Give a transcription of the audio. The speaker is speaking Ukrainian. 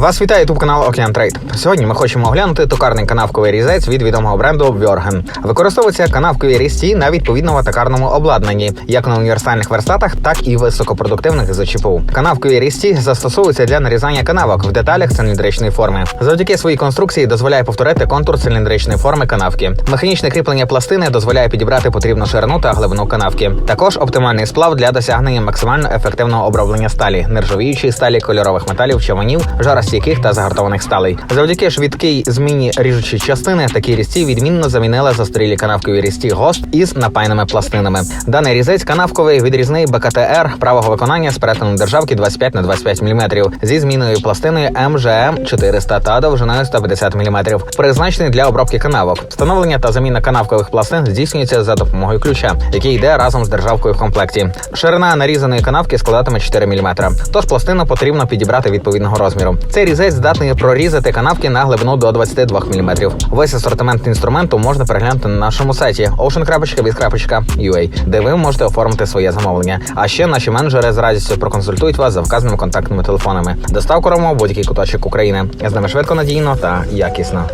Вас вітає ютуб канал Океан Трейд. Сьогодні ми хочемо оглянути токарний канавковий різець від відомого бренду Вьорген. Використовуються канавкові різці на відповідному токарному обладнанні, як на універсальних верстатах, так і високопродуктивних з ЧПУ. Канавкові різці застосовуються для нарізання канавок в деталях циліндричної форми. Завдяки своїй конструкції дозволяє повторити контур циліндричної форми канавки. Механічне кріплення пластини дозволяє підібрати потрібну ширину та глибину канавки. Також оптимальний сплав для досягнення максимально ефективного оброблення сталі, нержавіючої сталі, кольорових металів, чованів, жаростійких та загартованих сталей. Завдяки швидкій зміні ріжучої частини такі різці відмінно замінили застарілі канавкові різці ГОСТ із напайними пластинами. Даний різець канавковий відрізний БКТР правого виконання з перетином державки 25 на 25 мм зі зміною пластиною МЖМ 400 та довжиною 150 мм, призначений для обробки канавок. Встановлення та заміна канавкових пластин здійснюється за допомогою ключа, який йде разом з державкою в комплекті. Ширина нарізаної канавки складатиме 4 мм, тож пластину потрібно підібрати відповідного розміру. Цей різець здатний прорізати канавки на глибину до 22 мм. Весь асортимент інструменту можна переглянути на нашому сайті ocean.biz.ua, де ви можете оформити своє замовлення. А ще наші менеджери з радістю проконсультують вас за вказаними контактними телефонами. Доставку робимо в будь-який куточок України. З нами швидко, надійно та якісно.